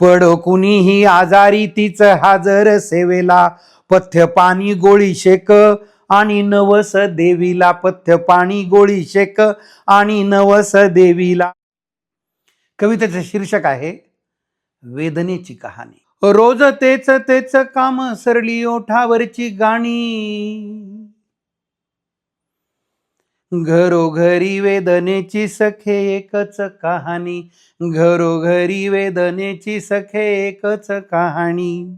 पडो कुणीही आजारी तिच हाजर सेवेला. पथ्य पाणी गोळी शेक आणि नवस देवीला. पथ्य पाणी गोळी शेक आणि नवस देवीला. कवितेचं शीर्षक आहे वेदनेची कहाणी. रोज तेच तेच काम सरली ओठावरची गाणी. घरोघरी वेदनेची सखे एकच कहाणी. घरोघरी वेदनेची सखे एकच कहाणी.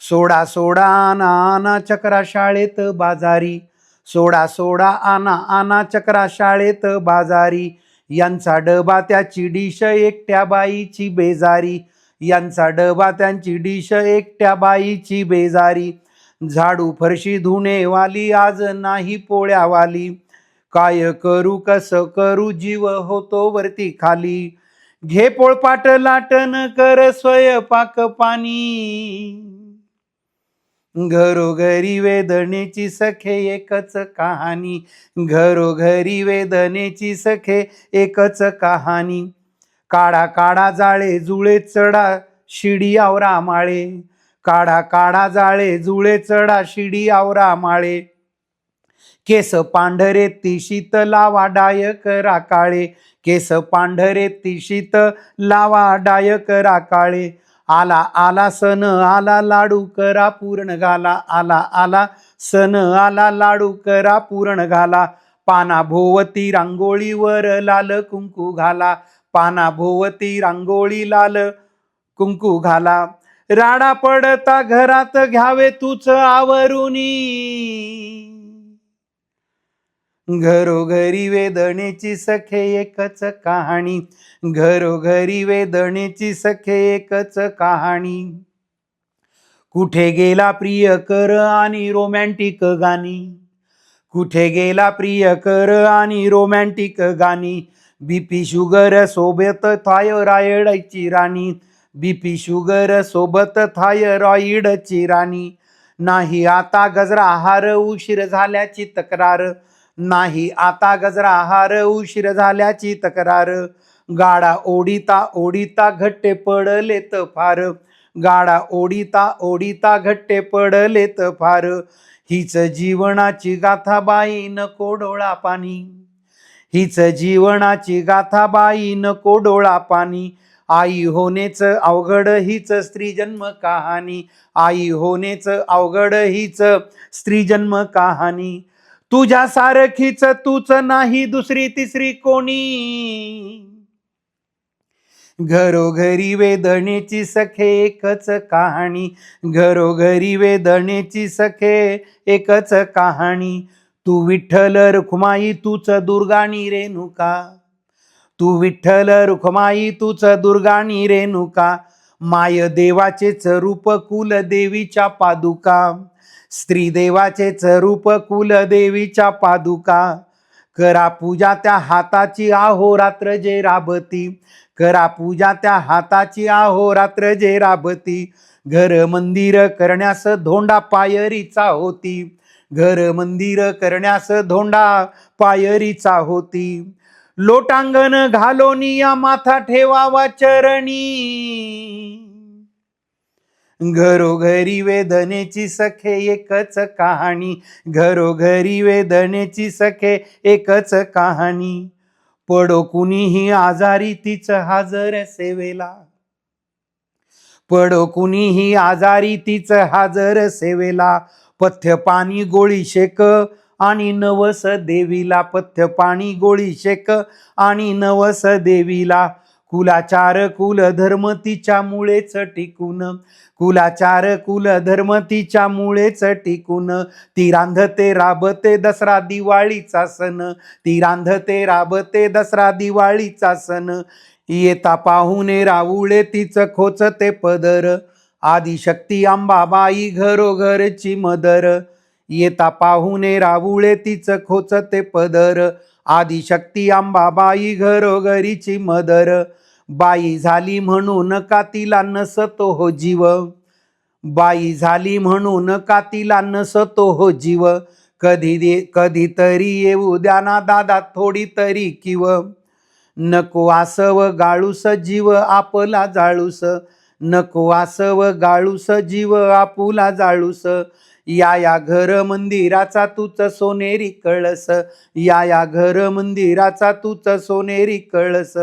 सोडा सोडा आना आना चक्रा शाळेत बाजारी. सोडा सोडा आना आना चक्रा शाळेत बाजारी. यांचा डबा त्याची डिश एकट्या बाईची बेजारी. यांचा डबा त्यांची डिश एकट्या बाईची बेजारी. झाडू फरशी धुणेवाली आज नाही पोळ्यावाली. काय करू कस करू जीव होतो वरती खाली. घे पोळपाट लाटण कर स्वयंपाक पाणी. घरोघरी वेदनेची सखे एकच कहाणी. घरोघरी वेदनेची सखे एकच कहाणी. काढा काढा जाळे जुळे चढा शिडी आवरा माळे. काढा काढा जाळे जुळे चढा शिडी आवरा माळे. केस पांढरे तिशीत लावा डाय करा केस पांढरे तिशीत लावा डाय करा काळे आला आला सन आला लाडू करा पूर्ण घाला आला आला सन आला लाडू करा पूर्ण घाला पाना भोवती रांगोळीवर लाल कुंकू घाला. पाना भोवती रांगोळी लाल कुंकू घाला. राडा पडता घरात घ्यावे तूच आवरुनी. घरोघरी वेदनेची सखे एकच कहाणी. घरोघरी वेदनेची सखे एकच कहाणी. कुठे गेला प्रिय कर आणि रोमॅन्टिक गाणी? कुठे गेला प्रिय कर आणि रोमॅन्टिक गाणी? बीपी शुगर सोबत थायरॉइडची राणी. बीपी शुगर सोबत थायरॉइडची राणी. नाही आता गजरा हार उशीर झाल्याची तक्रार. नाही. आता गजरा हार उशीर झाल्याची तक्रार. गाडा ओढिता ओढिता घट्टे पडलेत फार. गाडा ओढिता ओढिता घट्टे पडलेत फार. हीच जीवनाची गाथा बाई नको डोळा पाणी. हीच जीवनाची गाथा बाई नको डोळा पाणी. आई होणेच अवघड हीच स्त्री जन्म कहाणी. आई होणेच अवघड हीच स्त्री जन्म कहाणी. तुझ्या सारखीच तूच नाही दुसरी तिसरी कोणी. घरोघरी वेदनेची सखे एकच कहाणी. घरोघरी वेदनेची सखे एकच कहाणी. तू विठ्ठल रुखमाई तूच दुर्गाणी रेणुका. तू विठ्ठल रुखमाई तूच दुर्गाणी रेणुका. माय देवाचेच रूप कुल देवीच्या पादुका. स्त्री देवाचेच रूप पादुका. करा पूजा त्या हाताची आहोरात्र जे राबती. करा पूजा त्या हाताची आहोरात्र जे राबती. घर मंदिर करण्यास धोंडा पायरीचा होती. घर मंदिर करण्यास धोंडा पायरीचा होती. लोटांगण घालोनिया माथा ठेवावा चरणी. घरोघरी वेदनेची सखे एकच कहाणी. घरोघरी वेदनेची सखे एकच कहाणी. पडो कुणीही आजारी तिचं हाजर सेवेला. पडो कुणीही आजारी तिचं हाजर सेवेला. पथ्य पाणी गोळी शेक आणि नवस देवीला. पथ्य पाणी गोळी शेक आणि नवस देवीला. कुलाचार कुल धर्म तिच्या मुळेच टिकून. कुलाचार कुल धर्म तिच्या मुळेच टिकून. ती रांधते राबते दसरा दिवाळीचा सण. ती रांधते राबते दसरा दिवाळीचा सण. येता पाहुणे रावुळे तिच खोचते पदर. आदिशक्ती अंबाबाई घरोघरची मदर. येता पाहुणे रावुळे तिच खोचते पदर. आदिशक्ती अंबाबाई घरोघरीची मदर. बाई झाली म्हणून का तिला नसतो हो जीव? बाई झाली म्हणून का तिला नसतो हो जीव? कधी दे कधीतरी येऊ द्या ना दादा थोडी तरी किव. नको आसव गाळूस जीव आपला जाळूस. नको आसव गाळूस जीव आपुला जाळूस. या या घर मंदिराचा तूच सोनेरी कळस. या या घर मंदिराचा तूच सोनेरी कळस.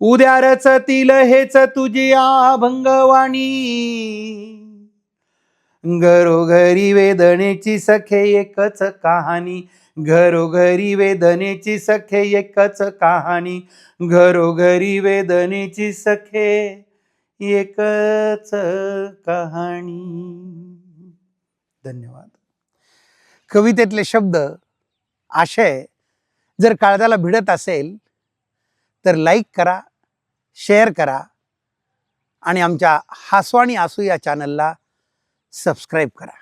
उद्या रचतील हेच तुझी अभंगवाणी. घरोघरी वेदनेची सखे एकच कहाणी. घरोघरी वेदनेची सखे एकच कहाणी. घरोघरी वेदनेची सखे एकच कहाणी. धन्यवाद. कवितेतले शब्द आशय जर काळजाला भिडत असेल तर लाईक करा शेअर करा आणि आमच्या हासवाणी आसू या चॅनलला सबस्क्राईब करा.